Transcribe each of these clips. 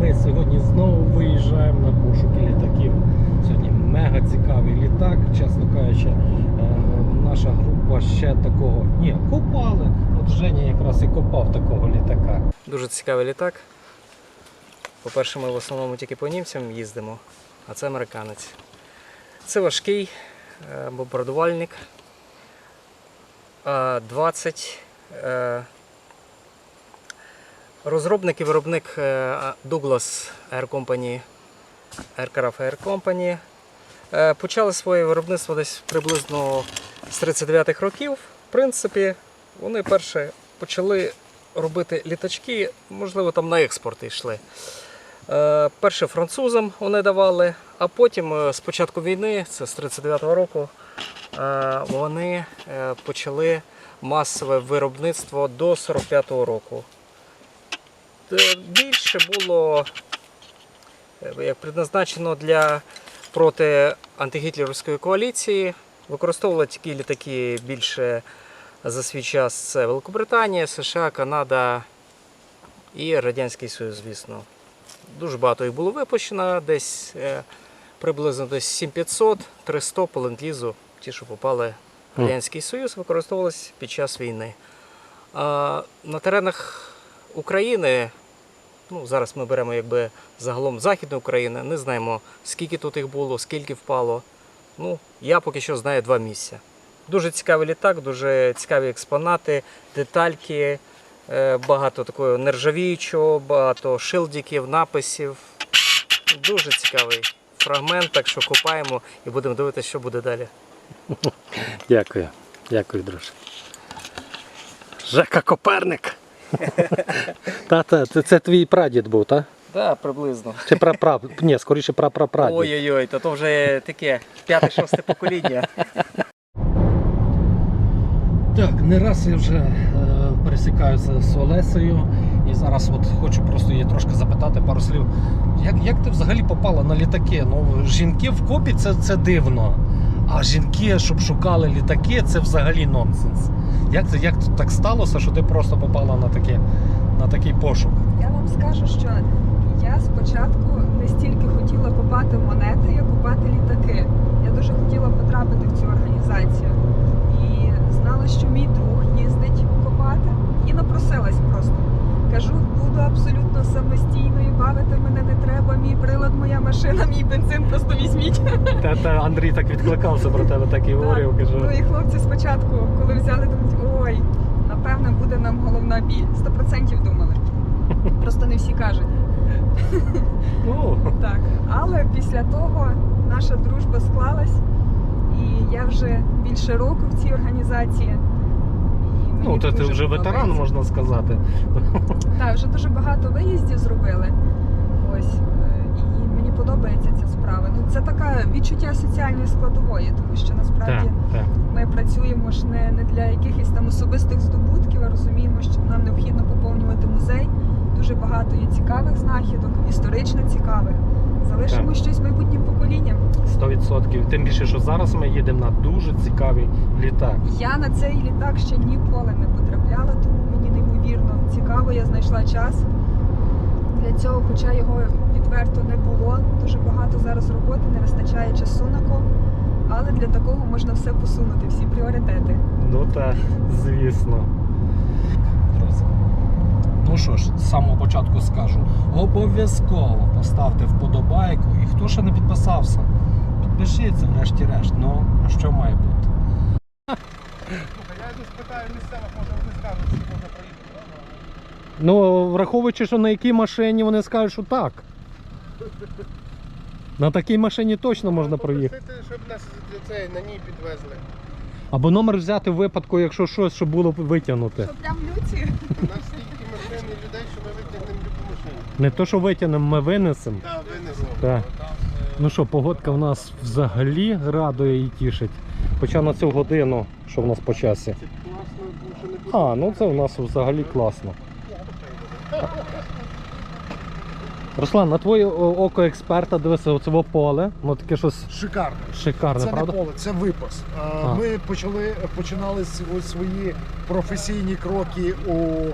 Ми сьогодні знову виїжджаємо на пошуки літаків. Сьогодні мега цікавий літак, чесно кажучи. Е, Наша група ще такого. Ні, копали. От Женя якраз і копав такого літака. Дуже цікавий літак. По-перше, ми в основному тільки по німцям їздимо, а це американець. Це важкий е, бомбардувальник. Е, 20. Розробник і виробник е, Douglas Air Company, Aircraft Air Company. Е, Почали своє виробництво десь приблизно з 39-х років. В принципі, вони перше почали робити літачки, можливо, там на експорт йшли. Е, Перше французам вони давали, а потім з початку війни, це з 39-го року, вони почали масове виробництво до 45-го року. Е, Більше було е, як предназначено для проти антигітлерівської коаліції. Використовували такі літаки більше за свій час це Великобританія, США, Канада і Радянський Союз, звісно. Дуже багато їх було випущено, десь е, приблизно десь 7500, 300 по ленд-лізу, ті, що попали в Радянський Союз, використовувалися під час війни. А на теренах України, ну, зараз ми беремо якби загалом Західної України, не знаємо, скільки тут їх було, скільки впало. Ну, я поки що знаю два місця. Дуже цікавий літак, дуже цікаві експонати, детальки, е, багато такого нержавіючого, багато шилдиків, написів. Дуже цікавий фрагмент, так що копаємо і будемо дивитися, що буде далі. Дякую. Дякую, друже. Жека Коперник. Та-та, це, це твій прадід був, так? Так, да, приблизно. Чи прапрап? Ні, скоріше прапрапрадід. Ой-ой-ой, то, то вже таке п'яте-шосте покоління. Так, не раз я вже е, пересікаюся з Олесею. І зараз от хочу просто її трошки запитати пару слів. Як, як ти взагалі попала на літаки? Ну, жінки в копі це, це дивно. А жінки, щоб шукали літаки, це взагалі нонсенс. Як, це, як так сталося, що ти просто попала на, такі, на такий пошук? Я вам скажу, що я спочатку не стільки хотіла купати монети, як купати літаки. Я дуже хотіла потрапити в цю організацію. І знала, що мій друг їздить копати, і напросилась просто. Кажу, буду абсолютно самостійною, бавити мене не треба. Мій прилад, моя машина, мій бензин просто візьміть. Та, та Андрій так відкликався про тебе, так і говорив. Ну і хлопці спочатку, коли взяли, думають, ой, напевно, буде нам головна біль. Сто процентів думали. Просто не всі кажуть. ну, Так, але після того наша дружба склалась, і я вже більше року в цій організації. І ну то ти вже ветеран, можна сказати. Так, вже дуже багато виїздів зробили. Ось. Подобається ця справа. Ну, це така відчуття соціальної складової, тому що насправді так. ми працюємо ж не, не для якихось там особистих здобутків, а розуміємо, що нам необхідно поповнювати музей. Дуже багато є цікавих знахідок, історично цікавих. Залишимо Так. щось майбутнім поколінням. 100%. Тим більше, що зараз ми їдемо на дуже цікавий літак. Я на цей літак ще ніколи не потрапляла, тому мені неймовірно цікаво. Я знайшла час цього, хоча його відверто не було. Дуже багато зараз роботи, не вистачає часу на ко. Але для такого можна все посунути, всі пріоритети. Ну так, звісно. Друзі. Ну що ж, з самого початку скажу. Обов'язково поставте вподобайку. І хто ще не підписався, підпишіться, врешті-решт. Ну, а що має бути? Слухай, я йду спитаю місцевих, може вони скажуть, що можна проїхати. Ну, враховуючи, що на якій машині вони скажуть, що так. На такій машині точно можна проїхати. Попросити, щоб нас цей, на ній підвезли. Або номер взяти в випадку, якщо щось, щоб було витягнути. Що прям люці? У нас стільки машин і людей, що ми витягнемо любу машину. Не то, що витягнемо, ми винесемо. Так, винесемо. Так. Ну що, погодка в нас взагалі радує і тішить. Хоча на цю годину, що в нас по часі. Класно, тому що не буде. А, ну це в нас взагалі класно. Руслан, на твоє око експерта дивися, оце поле. Ну таке щось Шикарно. шикарне, Це правда? не поле, це випас. А, А. Ми почали починали свої професійні кроки у е,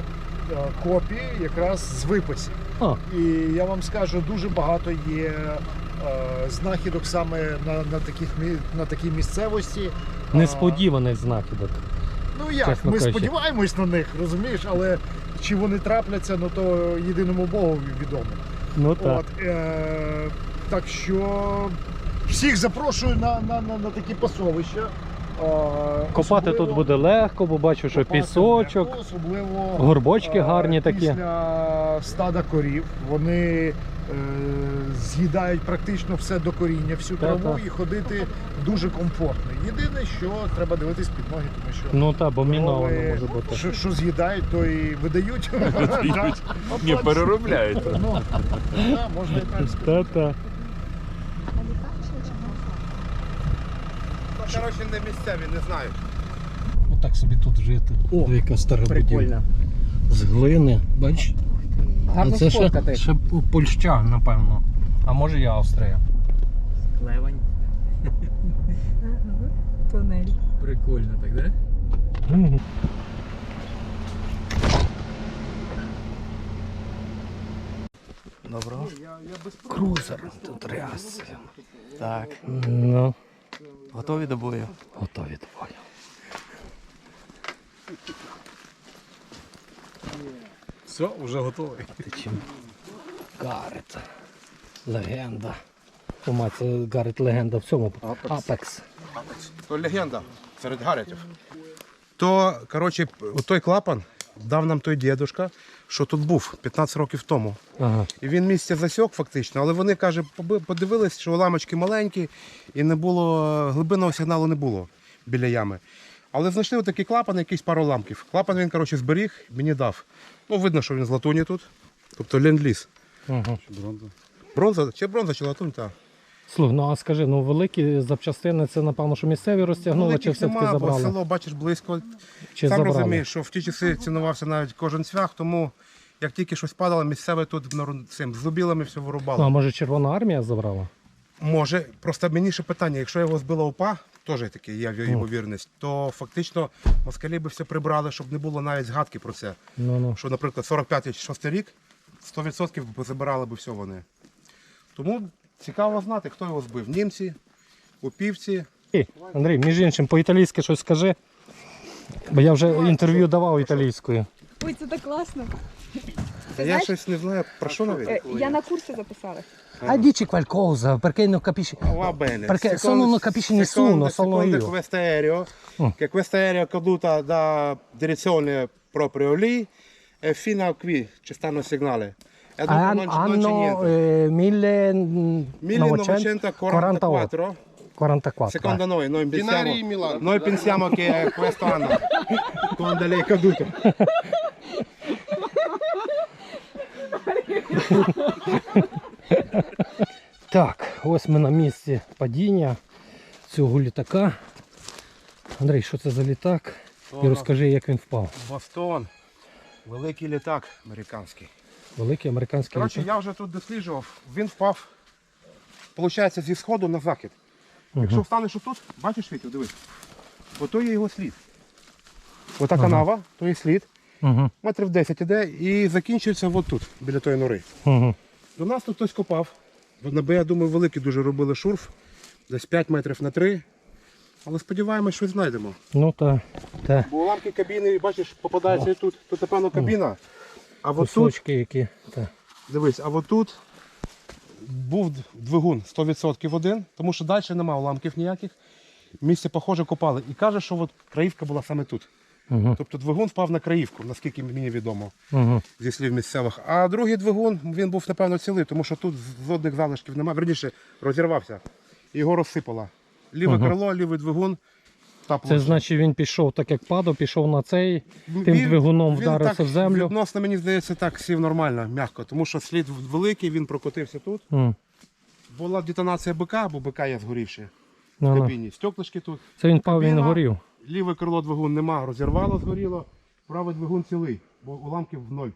копії якраз з виписів. А. І я вам скажу, дуже багато є е, знахідок саме на, на, таких, на такій місцевості. Несподіваних знахідок. Ну як, чесно ми кажучи. сподіваємось на них, розумієш, але чи вони трапляться, ну то єдиному Богу відомо. Ну так. От, е, так що всіх запрошую на, на, на, на такі пасовища. Копати особливо тут буде легко, бо бачу, що пісочок. легко, особливо горбочки е, гарні такі. Після стада корів вони е, з'їдають практично все до коріння, всю Та, траву та. і ходити дуже комфортно. Єдине, що треба дивитись під ноги, тому що Ну так, бо міновано корови, може бути. Що, що з'їдають, то і видають. Ні, переробляють. Ну, можна і так сказати. Та-та. Ну, коротше, не місцеві, не знають. Отак собі тут жити. О, яка стара будівля. З глини, бач? Гарно це ще, сфоткати. ще Польща, напевно. А може і Австрія. Клевань. Тунель. Прикольно так, да? Доброго. Крузер тут ряс. Так. Ну, Готові до бою? готові до бою. Все, вже готовий. Ти чим? Гарет. Легенда. Мать, це Гарет легенда в цьому. Апекс. То легенда серед гаретів. То, коротше, той клапан дав нам той дідушка, що тут був 15 років тому. Ага. І він місце засьок фактично, але вони каже, поби- подивились, що ламочки маленькі і не було глибинного сигналу не було біля ями. Але знайшли такий клапан, якийсь пару ламків. Клапан він, коротше, зберіг, мені дав. Ну, видно, що він з латуні тут. Тобто ленд-ліз. Ага. Бронза, чи бронза, чи латунь, так. Слухай, ну а скажи, ну великі запчастини це напевно, що місцеві розтягнули, чи все-таки нема, бо забрали? село, бачиш, близько. Чи Сам забрали? розумієш, що в ті часи цінувався навіть кожен цвях, тому як тільки щось падало, місцеве тут нару- цим, з зубілами все вирубало. Ну, а може Червона армія забрала? Може, просто мені ще питання, якщо його збила УПА, теж таке є ймовірність, то фактично москалі би все прибрали, щоб не було навіть згадки про це. Ну ну. Що, наприклад, 45-й, 6 рік 100% забирали б все вони. Тому цікаво знати, хто його збив. Німці, упівці. Ей, Андрій, між іншим, по-італійськи щось скажи. Бо я вже інтерв'ю давав італійською. Ой, це так класно. Я знаєш- щось не знаю, про що навіть. Е, Я на курси записалась. А dici qualcosa, perché non capisci? Va bene. Perché sono non capisce nessuno, sono secondo io. questo aereo, che questo aereo è caduto da direzione proprio lì e fino a qui ci stanno segnali. E dopo An- anno eh, 1944. 1944, 44. secondo noi, noi pensiamo, noi pensiamo che è questo anno, quando lei è caduto. Так, ось ми на місці падіння цього літака. Андрій, що це за літак? І розкажи, як він впав. Бостон, великий літак американський. Великий американський Коротше, я вже тут досліджував, він впав, виходить, зі сходу на захід. Якщо встанеш отут, бачиш Вітю, дивись, ото є його слід. Ота канава, то є слід, Угу. метрів 10 іде і закінчується от тут, біля тої нори. Угу. До нас тут хтось копав. Бо, я думаю, великий дуже робили шурф, десь 5 метрів на 3. Але сподіваємось, що знайдемо. Ну та, та Бо уламки кабіни, бачиш, попадаються і тут. Тут, напевно, кабіна. А от тут які. Та. Дивись, а отут був двигун 100% один, тому що далі немає уламків ніяких. Місце, похоже, копали. І каже, що от краївка була саме тут. Угу. Тобто двигун впав на краївку, наскільки мені відомо, Угу. зі слів місцевих. А другий двигун він був, напевно, цілий, тому що тут жодних залишків немає. Верніше, розірвався. Його розсипало. Ліве Ага. крило, лівий двигун. Та Це значить він пішов так, як падав, пішов на цей, тим Він- двигуном він вдарився так в землю. Відносно, мені здається, так сів нормально, м'яко, тому що слід великий, він прокотився тут. М. Була детонація БК, бо БК є згорівши в Ну, ну. кабіні. Стеклишки тут. Це він пав, він горів. Ліве крило двигун нема, розірвало, згоріло. Правий двигун цілий, бо уламків в ноль.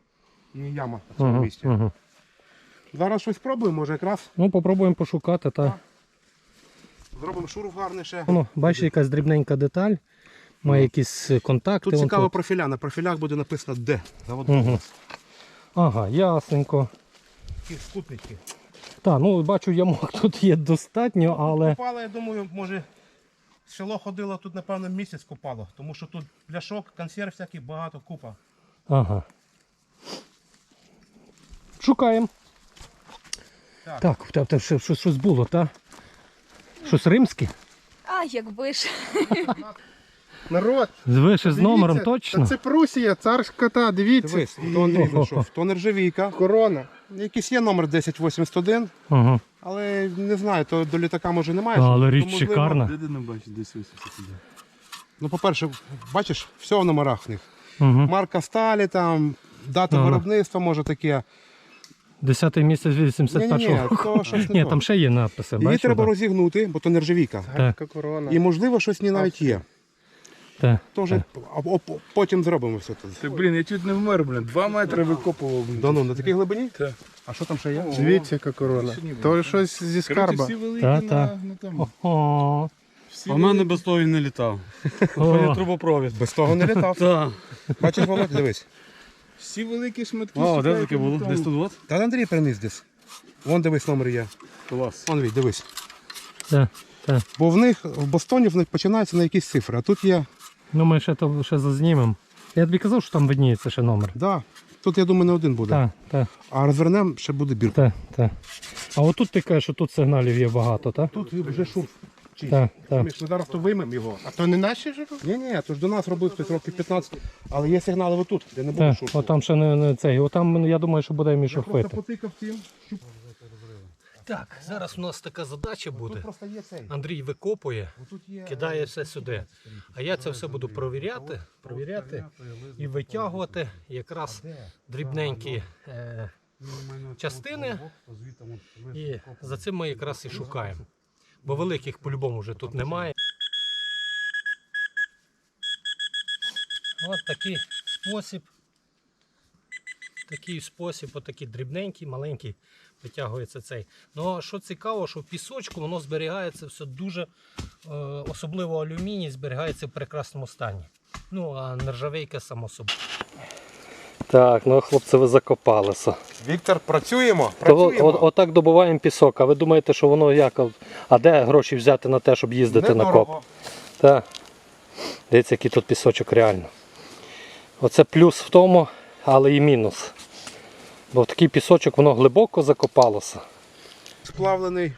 І яма в цьому Угу. місці. Угу. Зараз щось спробуємо, може якраз Ну, попробуємо пошукати. Та. Зробимо шурф гарний ще. Воно, бачиш, якась дрібненька деталь. Має якісь е, контакти. Тут цікаво профіля. На профілях буде написано. Завод Мгм. Ага, ясненько. Такі скутнички. Так, ну бачу, ямок тут є достатньо, але. Купала, я думаю, може. Село ходило тут, напевно, місяць купало, тому що тут пляшок, консерв всяких багато купа. Ага. Шукаємо. Так. Так, щось, щось було, так? Щось римське? А, якби ж. Народ, Звише з номером дивіться, точно? Та це Прусія, царська та, дивіться. Дивись, то Андрій знайшов, то нержавійка. Корона. Якийсь є номер 1081, Ага. але не знаю, то до літака може немає. Але То, річ можливо, шикарна. Десь ось. Ну, по-перше, бачиш, все в номерах в них. Угу. Марка сталі, там, дата Ага. виробництва, може таке. Десятий місяць Ні, ні, 81 ні, року. то щось не Ні, то. там ще є надписи. Її бачиш, треба так? розігнути, бо то нержавійка. Корона. І можливо щось ній навіть є. Так. То вже а- а- потім зробимо все тут. Ти, блін, я чуть не вмер, блін. Два метри викопував. блін. Да ну, на такій глибині? Так. А що там ще є? Дивіться, яка корона. То щось зі Коротше, скарба. всі великі Та, на, та. на тому. Всі А в мене без того і не літав. О, Трубопровід. Без того не літав. Так. Бачиш, Володь, дивись. Всі великі шматки. О, де таке було? Десь тут от? Та Андрій приніс десь. Вон дивись, номер є. Клас. Вон від, дивись. так, так. Бо в них в Бостоні в них починаються на якісь цифри, а тут є. Ну ми ще то ще зазнімемо. Я тобі казав, що там видніється ще номер. Да, тут я думаю не один буде. Так, так, А розвернемо ще буде бірка. так, так. А отут ти кажеш, що тут сигналів є багато, так? Тут вже шурф. Чийсь. Так, так. Ми зараз то виймемо його. А то не наші ж? Ні, ні, то ж до нас робив хтось років 15, але є сигнали отут, де не було Так, шурфу. отам ще не, не цей. Отам, я думаю, що буде між Просто охвити. потикав цим. щуп. Так, зараз у нас така задача буде. Просто є цей. Андрій викопує, є кидає все сюди. А я це все буду провіряти, провіряти і витягувати якраз дрібненькі е, частини. І за цим ми якраз і шукаємо. Бо великих по-любому вже тут немає. От такий спосіб. Такий спосіб, отакий дрібненький, маленький, витягується цей. Ну а що цікаво, що в пісочку воно зберігається все дуже, е, особливо алюміній, зберігається в прекрасному стані. Ну, а нержавейка само собою. Так, ну хлопці, ви закопалися. Віктор, працюємо. То, от, отак добуваємо пісок, а ви думаєте, що воно як? А де гроші взяти на те, щоб їздити на коп? Так. Дивіться, який тут пісочок реально. Оце плюс в тому, але і мінус. Бо в такий пісочок воно глибоко закопалося. Сплавлений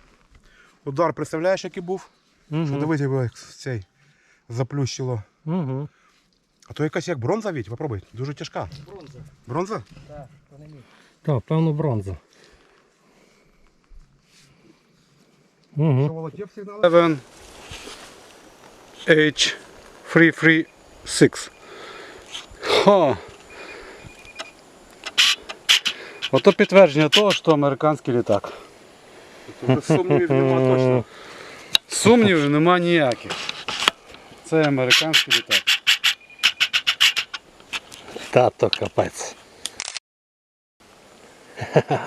удар, представляєш, який був? Що дивись, як цей заплющило. Угу. А то якась як бронза від, попробуй. Дуже тяжка. Бронза. Бронза? Так, певно, бронза. Угу. Володь, є сигнали? 7 H 336. Ха. Ото підтвердження того, що американський літак. Сумнівів нема точно. Сумнівів нема ніяких. Це американський літак. Тато капець.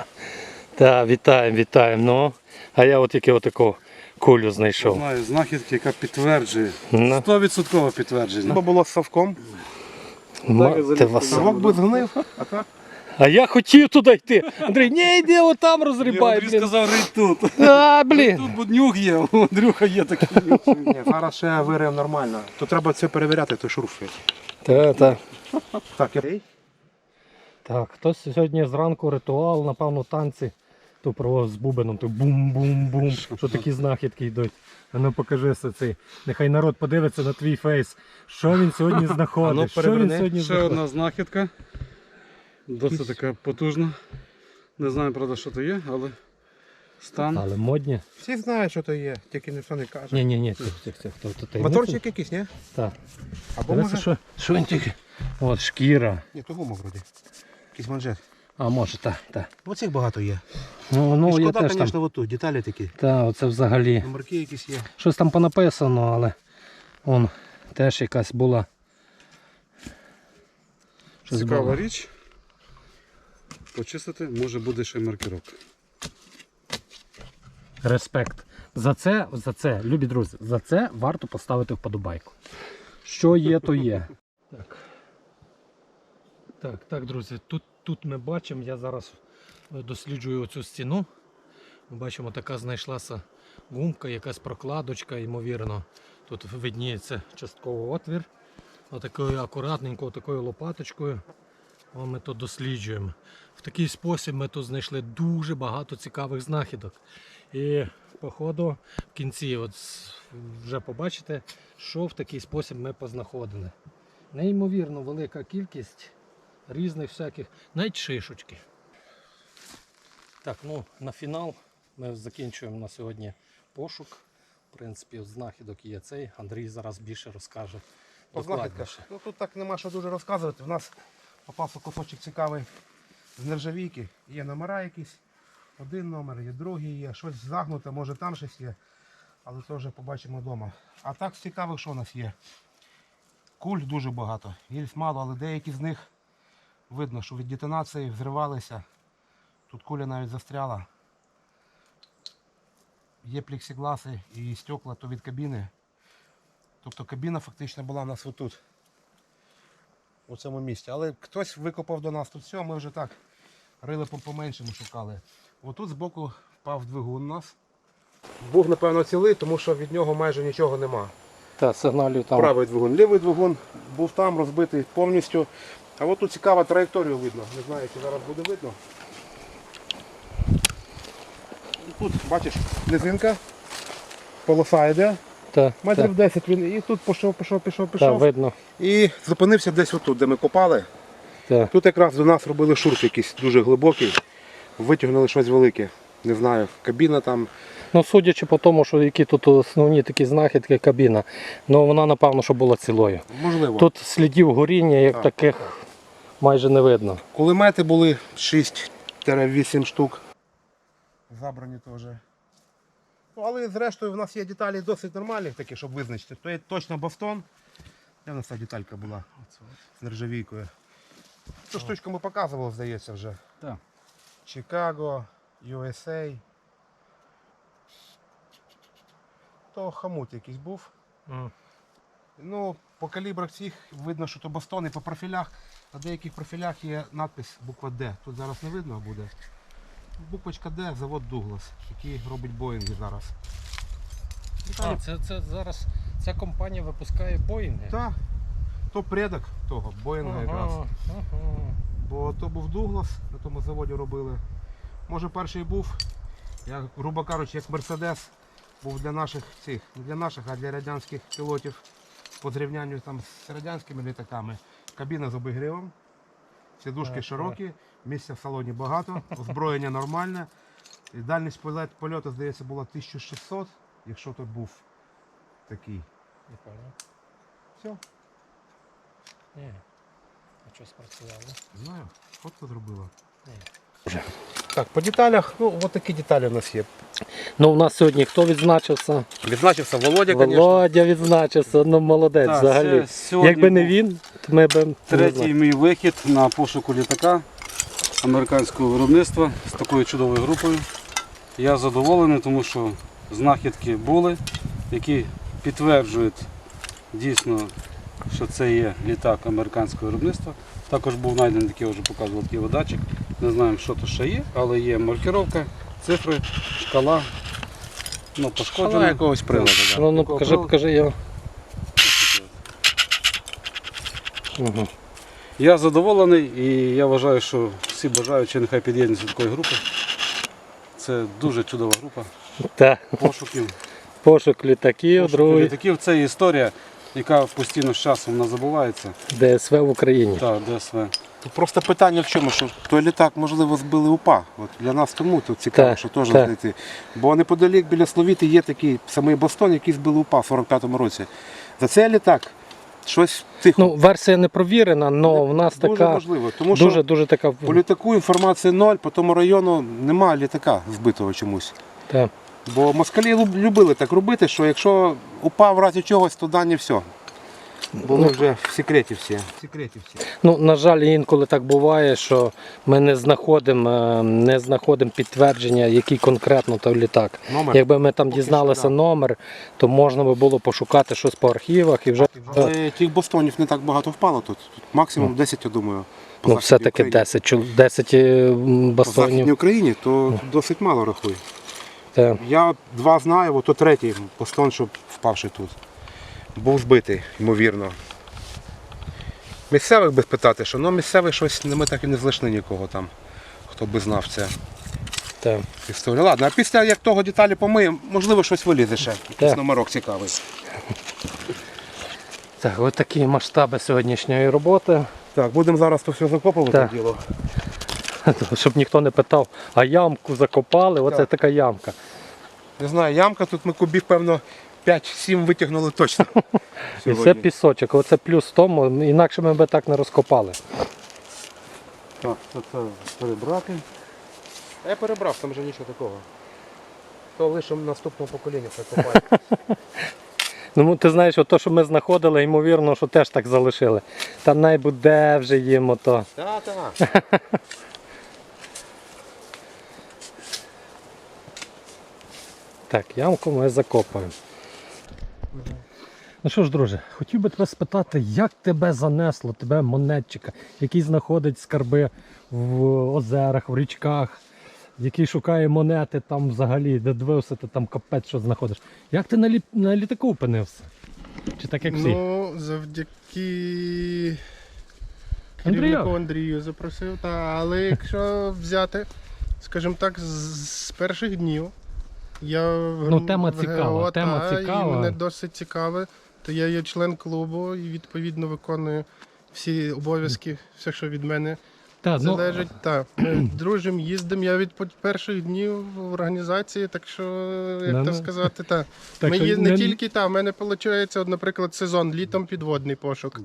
Так, вітаємо, вітаємо. Ну, а я от тільки отаку кулю знайшов. Знаю, знахідки, яка підтверджує. Ну. 100% підтвердження. Треба було з совком. Мати вас. Совок би згнив. А я хотів туди йти. Андрій, ні, йди отам розрібай. Андрій Блін. сказав, рить тут. А, блін. Тут буднюк є, у Андрюха є такий нюх. Ні, зараз ще вирив нормально. Тут треба це перевіряти, той шурф. Та, та. Так, я... Так, хтось сьогодні зранку ритуал, напевно, танці. То проводив з бубеном, то бум-бум-бум, що такі знахідки йдуть. А ну покажи все цей. Нехай народ подивиться на твій фейс. Що він сьогодні знаходить? Що він переверни. сьогодні Ще знаходить? одна знахідка. Досить така потужна. Не знаю, правда, що то є, але стан. Але модні. Всі знають, що то є, тільки ніхто не каже. Ні, ні, ні, тих, тих, тих. То, то, таємниця. Моторчик якийсь, ні? Так. Або Дивися, може... що, що він тільки. От шкіра. Ні, то гума вроді. Якийсь манжет. А може, так, так. Оцих багато є. Ну, ну І я шкода, теж там. звісно, отут, деталі такі. Та, оце взагалі. Номерки якісь є. Щось там понаписано, але он теж якась була. Щось Цікава було. річ. Почистити, може буде ще маркировка. Респект. За це, за це, любі друзі, за це варто поставити вподобайку. Що є, то є. Так. Так, так, друзі, тут, тут ми бачимо, я зараз досліджую цю стіну. Ми бачимо, така знайшлася гумка, якась прокладочка, ймовірно. Тут видніється частково отвір. Отакою акуратненько, такою лопаточкою. О, ми тут досліджуємо. В такий спосіб ми тут знайшли дуже багато цікавих знахідок. І походу в кінці от вже побачите, що в такий спосіб ми познаходили. Неймовірно велика кількість різних всяких, навіть шишочки. Так, ну на фінал ми закінчуємо на сьогодні пошук. В принципі, знахідок є цей. Андрій зараз більше розкаже. Докладніше. Ну тут так нема що дуже розказувати. У нас попався кусочок цікавий з нержавійки. Є номера якісь. Один номер, є другий є, щось загнуте, може там щось є. Але це вже побачимо вдома. А так цікавих, що у нас є? Куль дуже багато. Гільз мало, але деякі з них видно, що від детонації взривалися. Тут куля навіть застряла. Є плексігласи і стекла то від кабіни. Тобто кабіна фактично була у нас отут. У цьому місці. Але хтось викопав до нас тут все, ми вже так рили по поменшому шукали. Отут збоку впав двигун у нас. Був, напевно, цілий, тому що від нього майже нічого нема. Та сигналів там. Правий двигун, лівий двигун був там розбитий повністю. А от тут цікава траєкторію видно. Не знаю, чи зараз буде видно. Тут, бачиш, низинка, полоса йде, Та, метрів та, 10 він і тут пішов, пішов, пішов, та, пішов. видно. І зупинився десь отут, де ми копали. Та. Тут якраз до нас робили шурф якийсь дуже глибокий. Витягнули щось велике. Не знаю, кабіна там. Ну, судячи по тому, що які тут основні такі знахідки, кабіна, ну вона напевно, що була цілою. Можливо. Тут слідів горіння, як Так. таких, майже не видно. Кулемети були 6-8 штук. Забрані теж. Ну, але зрештою в нас є деталі досить нормальні, такі, щоб визначити. То є точно Бостон. Де в нас ця деталька була? З нержавійкою. Цю штучку ми показували, здається, вже. Так. Чикаго, USA. То хамут якийсь був. Ну, по калібрах цих видно, що то Бостон і по профілях. На деяких профілях є надпис буква Д. Тут зараз не видно буде. Буквочка Д, завод Дуглас, який робить Боїнги зараз. А, це, це зараз ця компанія випускає Боїнги. Так, то предок того, Боїнга якраз. Ага, ага. Бо то був Дуглас, на тому заводі робили. Може перший був, як, грубо кажучи, як Мерседес був для наших цих, не для наших, а для радянських пілотів по зрівнянню там з радянськими літаками. Кабіна з обігрівом, сідушки Так, широкі, місця в салоні багато, озброєння нормальне. І дальність польоту, здається, була 1600, якщо то був такий. Все. А що спрацювало? знаю, фотку зробила. Ні. Так, по деталях, ну, от такі деталі в нас є. Ну, у нас сьогодні хто відзначився? Відзначився Володя, звісно. Володя відзначився, ну молодець Так, взагалі. це сьогодні Якби не був він, то ми б Третій мій вихід на пошуку літака американського виробництва з такою чудовою групою. Я задоволений, тому що знахідки були, які підтверджують дійсно, що це є літак американського виробництва. Також був знайдений такий, я вже показував такий водатчик. Не знаємо, що то ще є, але є маркировка, цифри, шкала. Ну, пошкоджена. Якогось приладу, да. Ну, ну покажи, покажи його. Угу. Я задоволений і я вважаю, що всі бажаючі нехай під'єднуються до такої групи. Це дуже чудова група Так, пошуків. пошук літаків, Пошуків другий літаків. Це історія, яка постійно з часом вона забувається. ДСВ в Україні. Так, ДСВ. Просто питання в чому, що той літак, можливо, збили УПА. От для нас тому тут цікаво, Так, що теж так. знайти. Бо неподалік біля Словіти є такий самий Бостон, який збили УПА в 45-му році. За цей літак щось тихо. Ну, версія не провірена, але в нас дуже така можливо. Тому що дуже дуже така. по літаку інформації ноль, по тому району немає літака збитого чомусь. Та. Бо москалі любили так робити, що якщо упав в разі чогось, то дані все. були вже в секреті всі. В секреті всі. Ну, на жаль, інколи так буває, що ми не знаходимо, е, не знаходимо підтвердження, який конкретно той літак. Номер. Якби ми там Поки дізналися що, да. номер, то можна би було пошукати щось по архівах і вже. Але тих бостонів не так багато впало тут. Тут максимум 10, я думаю. по Ну, все-таки 10, чол- 10 е, м, По Західній. Україні то досить мало рахує. Та. Я два знаю, то третій постон, щоб впавши тут. Був збитий, ймовірно. Місцевих би спитати, що ну місцевих щось ми так і не знайшли нікого там, хто би знав це. Та. Історію. Ладно, а після як того деталі помиємо, можливо, щось вилізе ще. Якийсь Так. номерок цікавий. Так, ось такі масштаби сьогоднішньої роботи. Так, будемо зараз то все закопувати Так. діло. Щоб ніхто не питав, а ямку закопали, оце Так. така ямка. Не знаю, ямка, тут ми кубів, певно, 5-7 витягнули точно. І це пісочок, оце плюс в тому, інакше ми би так не розкопали. Так, це, це перебрати. А Я перебрав, там вже нічого такого. То лише наступного покоління прикопає. Ну, ти знаєш, от то, що ми знаходили, ймовірно, що теж так залишили. Та най буде вже їм ото. Так, так. Так, ямку ми закопаємо. Ну що ж, друже, хотів би тебе спитати, як тебе занесло, тебе монетчика, який знаходить скарби в озерах, в річках, який шукає монети там взагалі, де дивився, ти там капець що знаходиш. Як ти на, лі... на літаку опинився? Чи так як всі? Ну, завдяки Андрію? керівнику Андрію запросив. Та, але якщо взяти, скажімо так, з, з перших днів. Я Ну, тема цікава, ГО, тема та, цікава. І мене досить цікаве. То я є член клубу і відповідно виконую всі обов'язки, все, що від мене Та, ну, залежить. Так, ми дружимо, їздимо. Я від перших днів в організації, так що, як Ну, то ну. сказати, так. так Ми є не не- тільки там, у мене виходить, от, наприклад, сезон літом підводний пошук.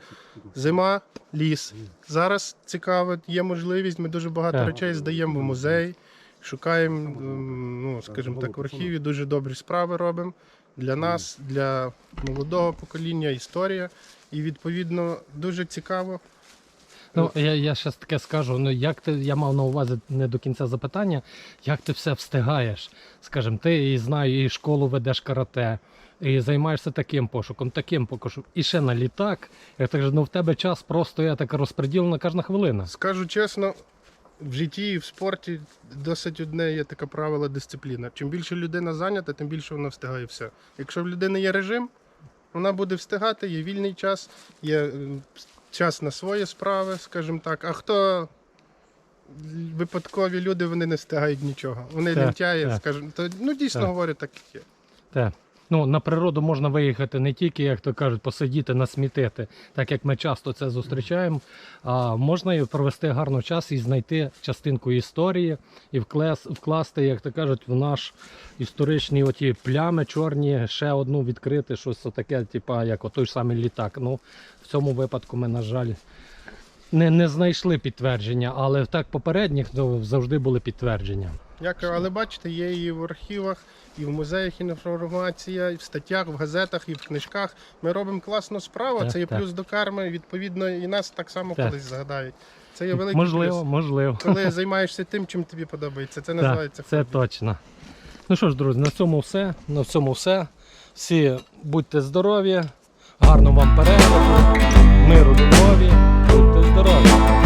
Зима, ліс. Зараз цікаво, є можливість. Ми дуже багато Так. речей здаємо в музей, шукаємо, ну, скажімо так, в архіві дуже добрі справи робимо для нас, для молодого покоління, історія. І відповідно дуже цікаво. Ну, я, я ще таке скажу. Ну, як ти, я мав на увазі не до кінця запитання, як ти все встигаєш? Скажем, ти і знаю, і школу ведеш карате, і займаєшся таким пошуком, таким пошуком, і ще на літак. Я так ну в тебе час просто я так розподілена кожна хвилина. Скажу чесно, в житті і в спорті досить одне є таке правило дисципліна. Чим більше людина зайнята, тим більше вона встигає все. Якщо в людини є режим, вона буде встигати, є вільний час, є е, час на свої справи, скажімо так. А хто випадкові люди, вони не встигають нічого. Вони Так, лентяї, скажімо, то ну дійсно Так. говорю, так як є. Те. Ну, на природу можна виїхати не тільки, як то кажуть, посидіти, насмітити, так як ми часто це зустрічаємо. А можна і провести гарно час і знайти частинку історії і вкласти, як то кажуть, в наш історичні оті плями чорні, ще одну відкрити, щось таке, типа, як той самий літак. Ну, в цьому випадку ми, на жаль, не, не знайшли підтвердження, але так попередніх ну, завжди були підтвердження. Дякую, але бачите, є і в архівах, і в музеях інформація, і в статтях, в газетах, і в книжках. Ми робимо класну справу. Так, це є так. плюс до карми. Відповідно, і нас так само Так. колись згадають. Це є великий можливо, плюс. можливо. Коли займаєшся тим, чим тобі подобається. Це Так, називається це хобі. точно. Ну що ж, друзі, на цьому все. На цьому все. Всі будьте здорові, гарного вам перегляду, миру, любові, будьте здорові.